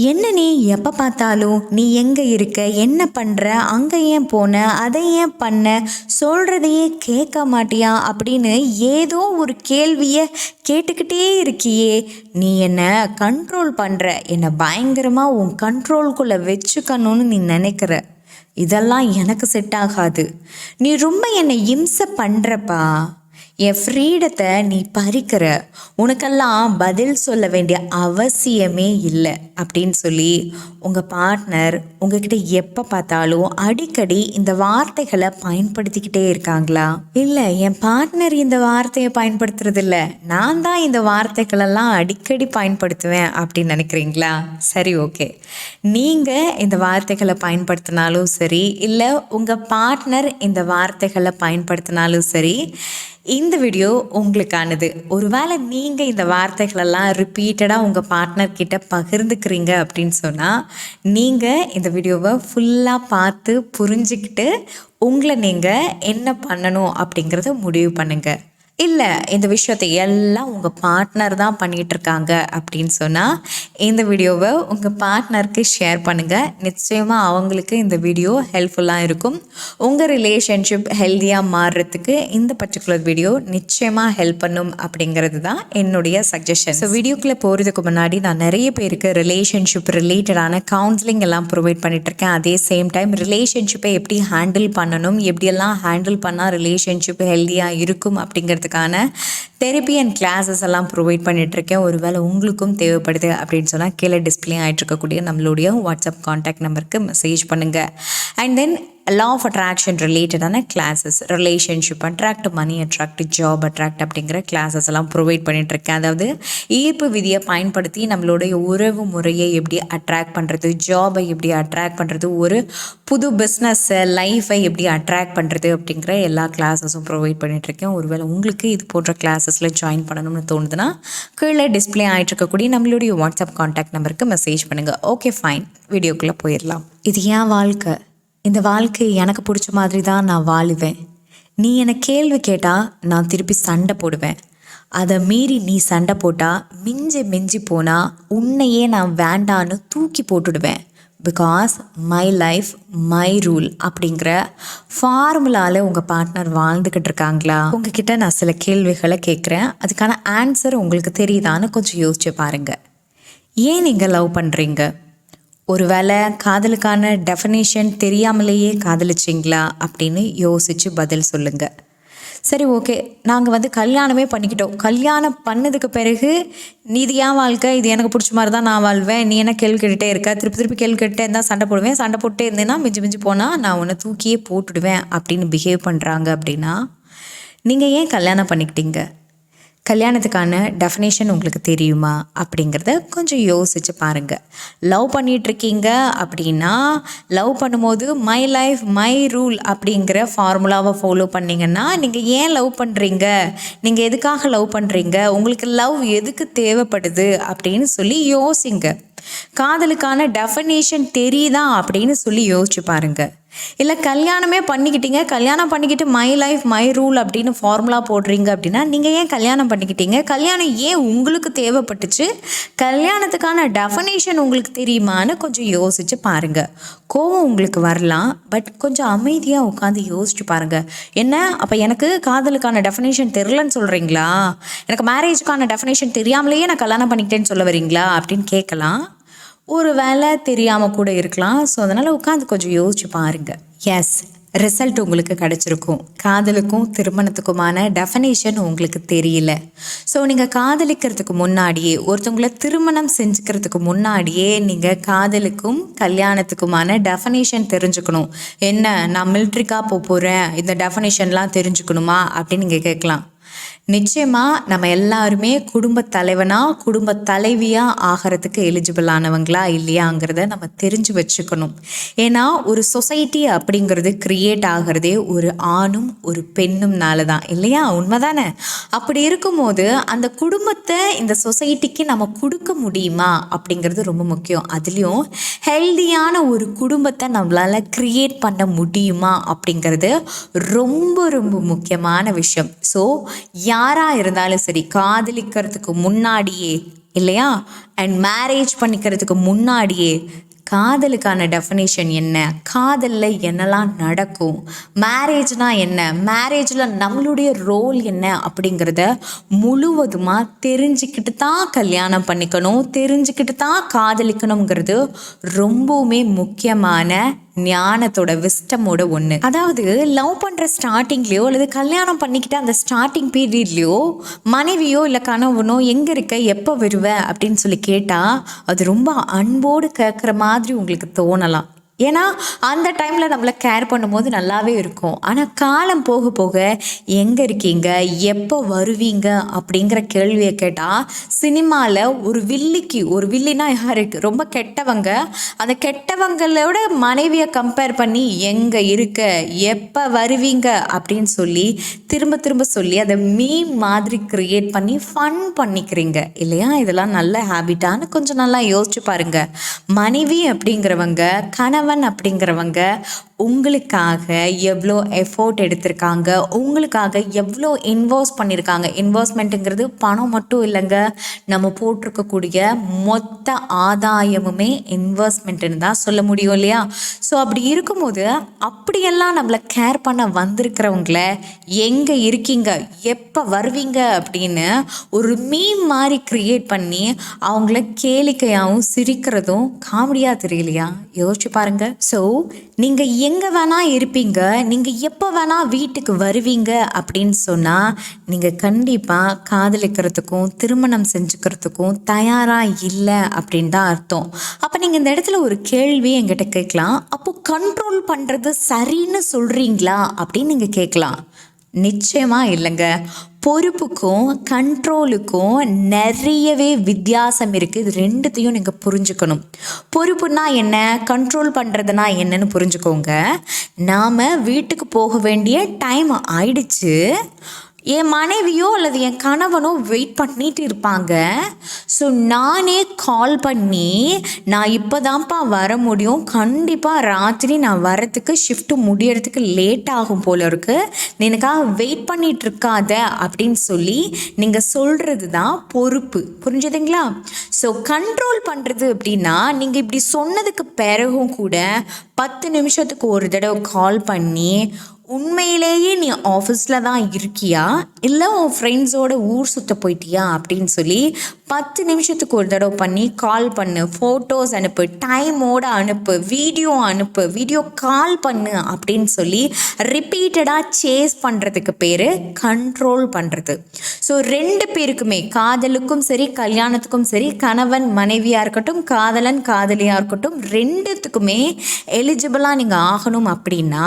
என்ன நீ எப்போ பார்த்தாலும் நீ எங்கே இருக்க என்ன பண்ணுற அங்கே ஏன் போன அதை ஏன் பண்ண சொல்கிறதையே கேட்க மாட்டியா அப்படின்னு ஏதோ ஒரு கேள்வியை கேட்டுக்கிட்டே இருக்கியே. நீ என்னை கண்ட்ரோல் பண்ணுற என்னை பயங்கரமாக உன் கண்ட்ரோல்குள்ளே வச்சுக்கணும்னு நீ நினைக்கிற. இதெல்லாம் எனக்கு செட் ஆகாது. நீ ரொம்ப என்னை இம்சை பண்ணுறப்பா என் ஃப்ரீடத்தை நீ பறிக்கிற. உனக்கெல்லாம் பதில் சொல்ல வேண்டிய அவசியமே இல்லை அப்படின்னு சொல்லி உங்கள் பார்ட்னர் உங்ககிட்ட எப்போ பார்த்தாலும் அடிக்கடி இந்த வார்த்தைகளை பயன்படுத்திக்கிட்டே இருக்காங்களா? இல்லை என் பார்ட்னர் இந்த வார்த்தையை பயன்படுத்துறது இல்லை நான் தான் இந்த வார்த்தைகளெல்லாம் அடிக்கடி பயன்படுத்துவேன் அப்படின்னு நினைக்கிறீங்களா? சரி ஓகே. நீங்கள் இந்த வார்த்தைகளை பயன்படுத்தினாலும் சரி இல்லை உங்கள் பார்ட்னர் இந்த வார்த்தைகளை பயன்படுத்தினாலும் சரி இந்த வீடியோ உங்களுக்கானது. ஒருவேளை நீங்கள் இந்த வார்த்தைகளெல்லாம் ரிப்பீட்டடாக உங்கள் பார்ட்னர் கிட்ட பகிர்ந்துக்கிறீங்க அப்படின்னு சொன்னால் நீங்கள் இந்த வீடியோவை ஃபுல்லாக பார்த்து புரிஞ்சுக்கிட்டு உங்களை நீங்கள் என்ன பண்ணணும் அப்படிங்கிறத முடிவு பண்ணுங்கள் இல்லை இந்த விஷயத்தை எல்லாம் உங்கள் பார்ட்னர் தான் பண்ணிகிட்ருக்காங்க அப்படின்னு சொன்னால் இந்த வீடியோவை உங்கள் பார்ட்னருக்கு ஷேர் பண்ணுங்கள் நிச்சயமாக அவங்களுக்கு இந்த வீடியோ ஹெல்ப்ஃபுல்லாக இருக்கும். உங்கள் ரிலேஷன்ஷிப் ஹெல்த்தியாக மாறுறதுக்கு இந்த பர்டிகுலர் வீடியோ நிச்சயமாக ஹெல்ப் பண்ணும் அப்படிங்கிறது தான் என்னுடைய சஜஷன் ஸோ வீடியோக்குள்ளே போகிறதுக்கு முன்னாடி நான் நிறைய பேருக்கு ரிலேஷன்ஷிப் ரிலேட்டடான கவுன்சிலிங் எல்லாம் ப்ரொவைட் பண்ணிகிட்ருக்கேன் அதே சேம் டைம் ரிலேஷன்ஷிப்பை எப்படி ஹேண்டில் பண்ணணும் எப்படியெல்லாம் ஹேண்டில் பண்ணால் ரிலேஷன்ஷிப் ஹெல்த்தியாக இருக்கும் அப்படிங்கிறது பண்ணுறதுக்கான தெரப்பி அண்ட் கிளாஸஸ் எல்லாம் ப்ரொவைட் பண்ணிகிட்ருக்கேன் ஒருவேளை உங்களுக்கும் தேவைப்படுது அப்படின்னு சொன்னால் கீழே டிஸ்பிளே ஆகிட்டு இருக்கக்கூடிய நம்மளுடைய வாட்ஸ்அப் காண்டாக்ட் நம்பருக்கு மெசேஜ் பண்ணுங்கள் and then law of attraction ரிலேட்டடான classes relationship attract money attract job attract அப்படிங்கிற கிளாஸஸ் எல்லாம் ப்ரொவைட் பண்ணிகிட்ருக்கேன் அதாவது ஈர்ப்பு விதியை பயன்படுத்தி நம்மளுடைய உறவு முறையை எப்படி அட்ராக்ட் பண்ணுறது ஜாபை எப்படி அட்ராக்ட் பண்ணுறது ஒரு புது பிஸ்னஸ்ஸை லைஃப்பை எப்படி அட்ராக்ட் பண்ணுறது அப்படிங்கிற எல்லா கிளாஸஸும் ப்ரொவைட் பண்ணிகிட்ருக்கேன் ஒருவேளை உங்களுக்கு இது போன்ற கிளாஸஸில் ஜாயின் பண்ணணும்னு தோணுதுன்னா கீழே டிஸ்பிளே ஆகிட்டு இருக்கக்கூடிய நம்மளுடைய வாட்ஸ்அப் காண்டாக்ட் நம்பருக்கு மெசேஜ் பண்ணுங்கள் ஓகே ஃபைன் வீடியோக்குள்ளே போயிடலாம். இது ஏன் வாழ்க்கை. இந்த வாழ்க்கை எனக்கு பிடிச்ச மாதிரி தான் நான் வாழுவேன். நீ என்னை கேள்வி கேட்டால் நான் திருப்பி சண்டை போடுவேன். அதை மீறி நீ சண்டை போட்டால் மிஞ்சி மிஞ்சி போனால் உன்னையே நான் வேண்டான்னு தூக்கி போட்டுடுவேன். Because my life my rule அப்படிங்கிற ஃபார்முலாவில் உங்கள் பார்ட்னர் வாழ்ந்துக்கிட்டு இருக்காங்களா? உங்ககிட்ட நான் சில கேள்விகளை கேட்குறேன். அதுக்கான ஆன்சர் உங்களுக்கு தெரியுதான்னு கொஞ்சம் யோசிச்சு பாருங்கள் ஏன் நீங்கள் லவ் பண்ணுறீங்க ஒருவேளை காதலுக்கான டெஃபனேஷன் தெரியாமலேயே காதலிச்சிங்களா அப்படின்னு யோசித்து பதில் சொல்லுங்கள் சரி ஓகே நாங்கள் வந்து கல்யாணமே பண்ணிக்கிட்டோம். கல்யாணம் பண்ணதுக்கு பிறகு நீதி ஏன் வாழ்க்கை? இது எனக்கு பிடிச்ச மாதிரி தான் நான் வாழ்வேன். நீ என்ன கேள்வி கேட்டுகிட்டே இருக்க? திருப்பி திருப்பி கேள்வி கேட்டுட்டே இருந்தால் சண்டை போடுவேன். சண்டை போட்டே இருந்தேன்னா மிஞ்சி மிஞ்சி போனால் நான் உன்னை தூக்கியே போட்டுடுவேன் அப்படின்னு பிஹேவ் பண்ணுறாங்க அப்படின்னா நீங்கள் ஏன் கல்யாணம் பண்ணிக்கிட்டீங்க? கல்யாணத்துக்கான டெஃபினேஷன் உங்களுக்கு தெரியுமா? அப்படிங்கிறத கொஞ்சம் யோசிச்சு பாருங்கள் லவ் பண்ணிகிட்ருக்கீங்க அப்படின்னா லவ் பண்ணும்போது மை லைஃப் மை ரூல் அப்படிங்கிற ஃபார்முலாவை ஃபாலோ பண்ணிங்கன்னா நீங்கள் ஏன் லவ் பண்ணுறீங்க நீங்கள் எதுக்காக லவ் பண்ணுறீங்க உங்களுக்கு லவ் எதுக்கு தேவைப்படுது? அப்படின்னு சொல்லி யோசிங்க. காதலுக்கான டெஃபினேஷன் தெரியுதா? அப்படின்னு சொல்லி யோசிச்சு பாருங்கள் இல்லை கல்யாணமே பண்ணிக்கிட்டீங்க. கல்யாணம் பண்ணிக்கிட்டு மை லைஃப் மை ரூல் அப்படின்னு ஃபார்முலா போடுறீங்க அப்படின்னா நீங்கள் ஏன் கல்யாணம் பண்ணிக்கிட்டீங்க? கல்யாணம் ஏன் உங்களுக்கு தேவைப்பட்டுச்சு? கல்யாணத்துக்கான டெஃபனேஷன் உங்களுக்கு தெரியுமான்னு கொஞ்சம் யோசிச்சு பாருங்கள் கோவம் உங்களுக்கு வரலாம் பட் கொஞ்சம் அமைதியாக உட்காந்து யோசிச்சு பாருங்கள் என்ன? அப்போ எனக்கு காதலுக்கான டெஃபனேஷன் தெரிலன்னு சொல்கிறீங்களா எனக்கு மேரேஜுக்கான டெஃபனேஷன் தெரியாமலேயே நான் கல்யாணம் பண்ணிக்கிட்டேன்னு சொல்ல வரீங்களா? அப்படின்னு கேட்கலாம். ஒரு வேலை தெரியாமல் கூட இருக்கலாம். ஸோ அதனால் உட்காந்து கொஞ்சம் யோசிச்சு பாருங்கள் எஸ் ரிசல்ட் உங்களுக்கு கிடச்சிருக்கும். காதலுக்கும் திருமணத்துக்குமான டெஃபனேஷன் உங்களுக்கு தெரியல. ஸோ நீங்கள் காதலிக்கிறதுக்கு முன்னாடியே ஒருத்தவங்களை திருமணம் செஞ்சுக்கிறதுக்கு முன்னாடியே நீங்கள் காதலுக்கும் கல்யாணத்துக்குமான டெஃபனேஷன் தெரிஞ்சுக்கணும். என்ன நான் மில்ட்ரிக்காக போக போகிறேன் இந்த டெஃபனேஷன்லாம் தெரிஞ்சுக்கணுமா? அப்படின்னு நீங்கள் கேட்கலாம். நிச்சயமாக நம்ம எல்லாருமே குடும்ப தலைவனாக குடும்ப தலைவியாக ஆகிறதுக்கு எலிஜிபிள் ஆனவங்களா இல்லையாங்கிறத நம்ம தெரிஞ்சு வச்சுக்கணும். ஏன்னா ஒரு சொசைட்டி அப்படிங்கிறது கிரியேட் ஆகிறதே ஒரு ஆணும் ஒரு பெண்ணும்னால தான். இல்லையா? உண்மைதானே? அப்படி இருக்கும்போது அந்த குடும்பத்தை இந்த சொசைட்டிக்கு நம்ம கொடுக்க முடியுமா அப்படிங்கிறது ரொம்ப முக்கியம். அதுலேயும் ஹெல்தியான ஒரு குடும்பத்தை நம்மளால் க்ரியேட் பண்ண முடியுமா அப்படிங்கிறது ரொம்ப ரொம்ப முக்கியமான விஷயம். ஸோ யாராக இருந்தாலும் சரி காதலிக்கிறதுக்கு முன்னாடியே இல்லையா? அண்ட் மேரேஜ் பண்ணிக்கிறதுக்கு முன்னாடியே காதலுக்கான டெஃபினேஷன் என்ன? காதலில் என்னெல்லாம் நடக்கும்? மேரேஜ்னா என்ன? மேரேஜில் நம்மளுடைய ரோல் என்ன? அப்படிங்கிறத முழுவதுமாக தெரிஞ்சுக்கிட்டு தான் கல்யாணம் பண்ணிக்கணும் தெரிஞ்சுக்கிட்டு தான் காதலிக்கணுங்கிறது ரொம்பவுமே முக்கியமான ஞானத்தோட விஸ்டமோட ஒன்று அதாவது லவ் பண்ணுற ஸ்டார்டிங்லேயோ அல்லது கல்யாணம் பண்ணிக்கிட்டு அந்த ஸ்டார்டிங் பீரியட்லேயோ மனைவியோ இல்லை கணவனோ எங்கே இருக்க? எப்போ வருவ? அப்படின்னு சொல்லி கேட்டால் அது ரொம்ப அன்போடு கேட்குற மாதிரி உங்களுக்கு தோணலாம். ஏன்னா அந்த டைமில் நம்மளை கேர் பண்ணும்போது நல்லாவே இருக்கும். ஆனால் காலம் போக போக எங்கே இருக்கீங்க? எப்போ வருவீங்க? அப்படிங்கிற கேள்வியை கேட்டால் சினிமாவில் ஒரு வில்லிக்கு ஒரு வில்லினா யாருக்கு ரொம்ப கெட்டவங்க. அந்த கெட்டவங்களோட மனைவியை கம்பேர் பண்ணி எங்கே இருக்க? எப்போ வருவீங்க? அப்படின்னு சொல்லி திரும்ப திரும்ப சொல்லி அதை மீம் மாதிரி க்ரியேட் பண்ணி ஃபன் பண்ணிக்கிறீங்க. இல்லையா? இதெல்லாம் நல்ல ஹேபிட்டான்னு கொஞ்சம் நல்லா யோசிச்சு பாருங்கள் மனைவி அப்படிங்கிறவங்க கணவன் அப்படிங்கிறவங்க உங்களுக்காக எவ்வளோ எஃபோர்ட் எடுத்திருக்காங்க உங்களுக்காக எவ்வளோ இன்வெஸ்ட் பண்ணியிருக்காங்க இன்வெஸ்ட்மெண்ட்டுங்கிறது பணம் மட்டும் இல்லைங்க. நம்ம போட்டிருக்கக்கூடிய மொத்த ஆதாயமுமே இன்வெஸ்ட்மெண்ட்டுன்னு தான் சொல்ல முடியும் இல்லையா? ஸோ அப்படி இருக்கும்போது அப்படியெல்லாம் நம்மளை கேர் பண்ண வந்திருக்கிறவங்கள எங்கே இருக்கீங்க? எப்போ வருவீங்க? அப்படின்னு ஒரு மீம் மாதிரி க்ரியேட் பண்ணி அவங்கள கேளிக்கையாகவும் சிரிக்கிறதும் காமெடியாக தெரியலையா? யோசிச்சு பாருங்க ஸோ நீங்கள் எங்கே வேணால் இருப்பீங்க நீங்கள் எப்போ வேணால் வீட்டுக்கு வருவீங்க அப்படின்னு சொன்னால் நீங்கள் கண்டிப்பாக காதலிக்கிறதுக்கும் திருமணம் செஞ்சுக்கிறதுக்கும் தயாராக இல்லை அப்படின்னு தான் அர்த்தம். அப்போ நீங்கள் இந்த இடத்துல ஒரு கேள்வி என்கிட்ட கேட்கலாம். அப்போ கண்ட்ரோல் பண்ணுறது சரின்னு சொல்கிறீங்களா அப்படின்னு நீங்கள் கேட்கலாம். நிச்சயமாக இல்லைங்க. பொறுப்புக்கும் கண்ட்ரோலுக்கும் நிறையவே வித்தியாசம் இருக்குது இது ரெண்டுத்தையும் நீங்கள் புரிஞ்சுக்கணும். பொறுப்புனா என்ன? கண்ட்ரோல் பண்ணுறதுனா என்னன்னு புரிஞ்சுக்கோங்க. நாம் வீட்டுக்கு போக வேண்டிய டைம் ஆயிடுச்சு. என் மனைவியோ அல்லது என் கணவனோ வெயிட் பண்ணிட்டு இருப்பாங்க. ஸோ நானே கால் பண்ணி நான் இப்போ தான்ப்பா வர முடியும். கண்டிப்பாக ராத்திரி நான் வரத்துக்கு ஷிஃப்ட்டு முடியறதுக்கு லேட் ஆகும் போல இருக்கு. எனக்காக வெயிட் பண்ணிட்டு இருக்காத அப்படின்னு சொல்லி நீங்கள் சொல்கிறது தான் பொறுப்பு. புரிஞ்சுதுங்களா? ஸோ கண்ட்ரோல் பண்ணுறது அப்படின்னா நீங்கள் இப்படி சொன்னதுக்கு பிறகும் கூட பத்து நிமிஷத்துக்கு ஒரு தடவை கால் பண்ணி உண்மையிலேயே நீ ஆஃபீஸில் தான் இருக்கியா? இல்லை உன் ஃப்ரெண்ட்ஸோட ஊர் சுற்ற போயிட்டியா? அப்படின்னு சொல்லி பத்து நிமிஷத்துக்கு ஒரு தடவை பண்ணி கால் பண்ணு ஃபோட்டோஸ் அனுப்பு டைமோட அனுப்பு வீடியோ அனுப்பு வீடியோ கால் பண்ணு அப்படின்னு சொல்லி ரிப்பீட்டடாக சேஸ் பண்ணுறதுக்கு பேர் கண்ட்ரோல் பண்ணுறது ஸோ ரெண்டு பேருக்குமே காதலுக்கும் சரி கல்யாணத்துக்கும் சரி கணவன் மனைவியாக இருக்கட்டும் காதலன் காதலியாக இருக்கட்டும் ரெண்டுத்துக்குமே எலிஜிபிளாக நீங்கள் ஆகணும் அப்படின்னா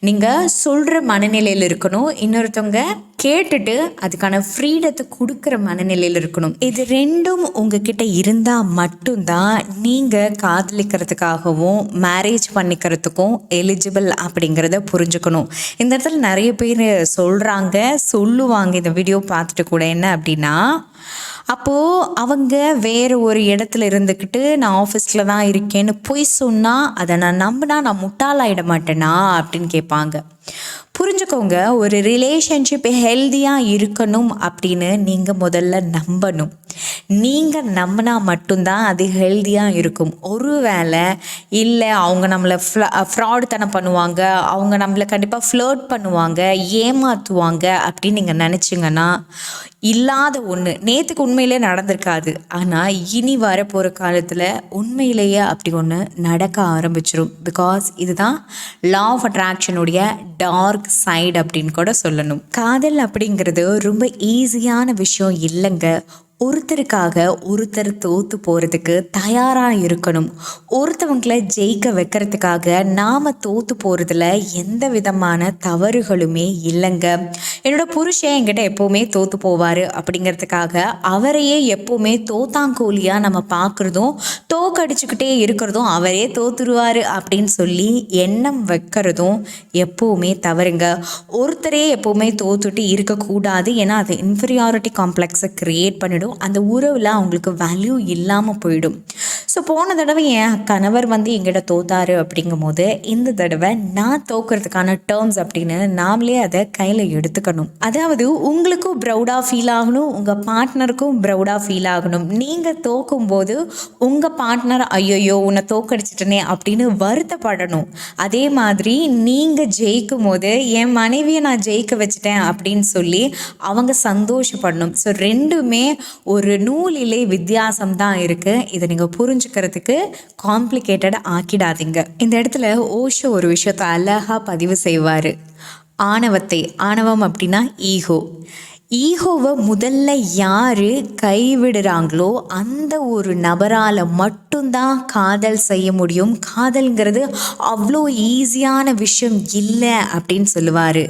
நீங்கள் சொல்கிற மனநிலையில் இருக்கணும். இன்னொருத்தவங்க கேட்டுட்டு அதுக்கான ஃப்ரீடத்தை கொடுக்குற மனநிலையில் இருக்கணும். இது ரெண்டும் உங்ககிட்ட இருந்தால் மட்டும்தான் நீங்கள் காதலிக்கிறதுக்காகவும் மேரேஜ் பண்ணிக்கிறதுக்கும் எலிஜிபிள் அப்படிங்கிறத புரிஞ்சுக்கணும். இந்த இடத்துல நிறைய பேர் சொல்கிறாங்க சொல்லுவாங்க. இந்த வீடியோ பார்த்துட்டு கூட என்ன அப்படின்னா அப்போது அவங்க வேறு ஒரு இடத்துல இருந்துக்கிட்டு நான் ஆஃபீஸில் தான் இருக்கேன்னு பொய் சொன்னால் அதை நான் நம்பினா நான் முட்டாளாயிட மாட்டேனா அப்படின்னு கேட்பாங்க. புரிஞ்சுக்கோங்க ஒரு ரிலேஷன்ஷிப் ஹெல்த்தியாக இருக்கணும் அப்படின்னு நீங்கள் முதல்ல நம்பணும். நீங்கள் நம்பினா மட்டும்தான் அது ஹெல்த்தியாக இருக்கும். ஒருவேளை இல்லை அவங்க நம்மளை ஃப்ராடு தனம் பண்ணுவாங்க அவங்க நம்மளை கண்டிப்பாக ஃப்ளர்ட் பண்ணுவாங்க ஏமாற்றுவாங்க அப்படின்னு நீங்கள் நினச்சிங்கன்னா இல்லாத ஒன்று நேற்றுக்கு உண்மையிலே நடந்திருக்காது. ஆனால் இனி வரப்போகிற காலத்தில் உண்மையிலேயே அப்படி ஒன்று நடக்க ஆரம்பிச்சிடும் பிகாஸ் இதுதான் லா ஆஃப் அட்ராக்ஷனுடைய டார்க் சைடு அப்படின்னு கூட சொல்லணும். காதல் அப்படிங்கிறது ரொம்ப ஈஸியான விஷயம் இல்லைங்க. ஒருத்தருக்காக ஒருத்தர் தோத்து போகிறதுக்கு தயாராக இருக்கணும். ஒருத்தவங்களை ஜெயிக்க வைக்கிறதுக்காக நாம் தோத்து போகிறதுல எந்த விதமான தவறுகளுமே இல்லைங்க. என்னோடய புருஷன் என்கிட்ட எப்போவுமே தோத்து போவார். அப்படிங்கிறதுக்காக அவரையே எப்போவுமே தோத்தாங்கோலியாக நம்ம பார்க்குறதும் தோக்கடிச்சுக்கிட்டே இருக்கிறதும் அவரே தோத்துருவார் அப்படின்னு சொல்லி எண்ணம் வைக்கிறதும் எப்போவுமே தவறுங்க. ஒருத்தரே எப்போவுமே தோத்துட்டு இருக்கக்கூடாது. ஏன்னா அது இன்ஃபீரியாரிட்டி காம்ப்ளெக்ஸை க்ரியேட் பண்ணிடும். அந்த உறவில் அவங்களுக்கு வேல்யூ இல்லாமல் போயிடும். ஸோ போன தடவை என் கணவர் வந்து எங்கிட்ட தோத்தாரு அப்படிங்கும்போது இந்த தடவை நான் தோக்கிறதுக்கான டேர்ம்ஸ் அப்படின்னு நாமளே அதை கையில் எடுத்துக்கணும். அதாவது உங்களுக்கும் ப்ரௌடாக ஃபீல் ஆகணும் உங்கள் பார்ட்னருக்கும் ப்ரௌடாக ஃபீல் ஆகணும். நீங்கள் தோக்கும்போது உங்கள் பார்ட்னர் ஐயோயோ உன்னை தோக்கடிச்சிட்டனே அப்படின்னு வருத்தப்படணும். அதே மாதிரி நீங்கள் ஜெயிக்கும் போது என் மனைவியை நான் ஜெயிக்க வச்சுட்டேன் அப்படின்னு சொல்லி அவங்க சந்தோஷப்படணும். ஸோ ரெண்டுமே ஒரு நூலிலே வித்தியாசம் தான் இருக்குது இதை நீங்கள் புரிஞ்சுக்கிறதுக்கு காம்ப்ளிகேட்டட் ஆக்கிடாதீங்க. இந்த இடத்துல ஓஷோ ஒரு விஷயத்தை அழகாக பதிவு செய்வார். ஆணவத்தை ஆணவம் அப்படின்னா ஈகோ. ஈகோவை முதல்ல யார் கைவிடுறாங்களோ அந்த ஒரு நபரால் மட்டும்தான் காதல் செய்ய முடியும். காதல்ங்கிறது அவ்வளோ ஈஸியான விஷயம் இல்லை அப்படின்னு சொல்லுவார்.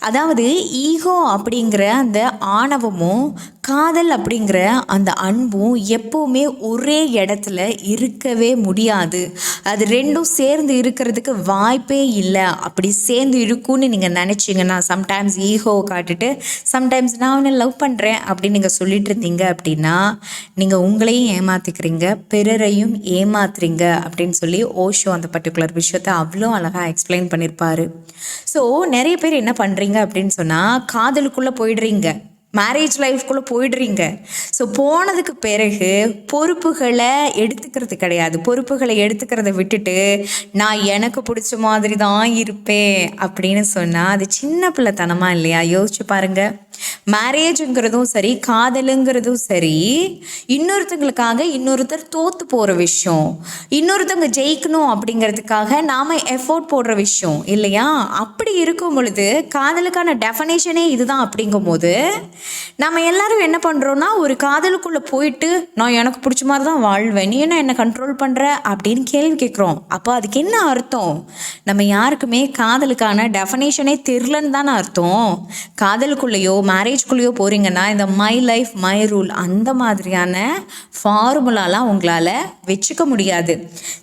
அதாவது ஈகோ அப்படிங்கிற அந்த ஆணவமும் காதல் அப்படிங்கிற அந்த அன்பும் எப்போவுமே ஒரே இடத்துல இருக்கவே முடியாது. அது ரெண்டும் சேர்ந்து இருக்கிறதுக்கு வாய்ப்பே இல்லை. அப்படி சேர்ந்து இருக்கும்னு நீங்கள் நினச்சிங்கன்னா சம்டைம்ஸ் ஈகோவை காட்டுட்டு சம்டைம்ஸ் நான் அவனை லவ் பண்ணுறேன் அப்படின்னு நீங்கள் சொல்லிட்டு இருந்தீங்க அப்படின்னா நீங்கள் உங்களையும் ஏமாற்றிக்கிறீங்க பிறரையும் ஏமாத்துறீங்க அப்படின்னு சொல்லி ஓஷோ அந்த பர்டிகுலர் விஷயத்த அவ்வளோ அழகாக எக்ஸ்பிளைன் பண்ணியிருப்பார் ஸோ நிறைய பேர் என்ன பண்ணுறீங்க அப்படின்னு சொன்னால் காதலுக்குள்ளே போயிடுறீங்க. மேரேஜ் லைஃப்குள்ளே போயிடுறீங்க. ஸோ போனதுக்கு பிறகு பொறுப்புகளை எடுத்துக்கிறது கிடையாது. பொறுப்புகளை எடுத்துக்கிறத விட்டுட்டு நான் எனக்கு பிடிச்ச மாதிரி தான் இருப்பேன் அப்படின்னு சொன்னால் அது சின்ன பிள்ளைத்தனமாக இல்லையா? யோசிச்சு பாருங்கள் மேரேஜுங்கிறதும் சரி காதலுங்கிறதும் சரி இன்னொருத்தங்களுக்காக இன்னொருத்தர் தோற்று போகிற விஷயம். இன்னொருத்தவங்க ஜெயிக்கணும் அப்படிங்கிறதுக்காக நாம் எஃபோர்ட் போடுற விஷயம் இல்லையா? அப்படி இருக்கும் பொழுது காதலுக்கான டெஃபனேஷனே இதுதான் அப்படிங்கும்போது நம்ம எல்லாரும் என்ன பண்ணுறோன்னா ஒரு காதலுக்குள்ளே போயிட்டு நான் எனக்கு பிடிச்ச மாதிரி தான் வாழ்வேன். நீ என்ன என்னை கண்ட்ரோல் பண்ணுற அப்படின்னு கேள்வி கேட்குறோம். அப்போ அதுக்கு என்ன அர்த்தம்? நம்ம யாருக்குமே காதலுக்கான டெஃபனேஷனே தெரிலன்னு தானே அர்த்தம். காதலுக்குள்ளேயோ மேரேஜ்குள்ளேயோ போகிறீங்கன்னா இந்த மை லைஃப் மை ரூல் அந்த மாதிரியான ஃபார்முலாலாம் உங்களால் வச்சுக்க முடியாது.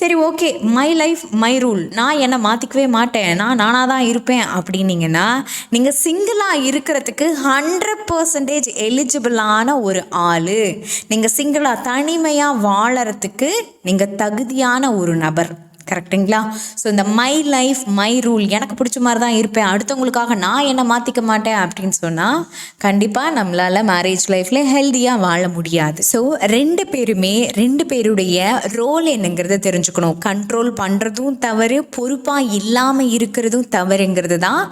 சரி okay my life my rule நான் என்னை மாற்றிக்கவே மாட்டேன். நான் நானாக தான் இருப்பேன் அப்படின்னீங்கன்னா நீங்கள் சிங்கிளாக இருக்கிறதுக்கு ஹண்ட்ரட் பர்சன்டேஜ் எலிஜிபிளான ஒரு ஆள். நீங்கள் சிங்கிளாக தனிமையாக வாழறதுக்கு நீங்கள் தகுதியான ஒரு நபர். கரெக்டுங்களா? ஸோ இந்த மை லைஃப் மை ரூல் எனக்கு பிடிச்ச மாதிரி தான் இருப்பேன். அடுத்தவங்களுக்காக நான் என்ன மாற்றிக்க மாட்டேன் அப்படின்னு சொன்னால் கண்டிப்பாக நம்மளால் மேரேஜ் லைஃப்பில் ஹெல்த்தியாக வாழ முடியாது. ஸோ ரெண்டு பேருமே ரெண்டு பேருடைய ரோல் என்னங்கிறத தெரிஞ்சுக்கணும். கண்ட்ரோல் பண்ணுறதும் தவறு பொறுப்பாக இல்லாமல் இருக்கிறதும் தவறுங்கிறது தான்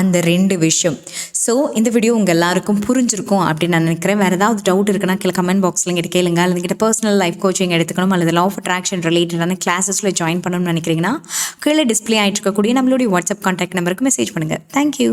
அந்த ரெண்டு விஷயம். ஸோ இந்த வீடியோ உங்கள் எல்லாருக்கும் புரிஞ்சிருக்கும் அப்படின்னு நான் நினைக்கிறேன். வேறு ஏதாவது டவுட் இருக்குன்னா கீழே கமெண்ட் பாக்ஸில் எங்கிட்ட கேளுங்க. அல்லது கிட்ட பர்சனல் லைஃப் கோச்சிங் எடுத்துக்கணும். அல்லது லா ஆஃப் அட்ராக்ஷன் ரிலேட்டடான கிளாஸஸில் ஜாயின் பண்ணணும் நினைக்கிறீங்கன்னா கீழே டிஸ்பிளே ஆகிட்டு இருக்கக்கூடிய நம்மளுடைய வாட்ஸ்அப் கான்டாக்ட் நம்பருக்கு மெசேஜ் பண்ணுங்கள் தேங்க்யூ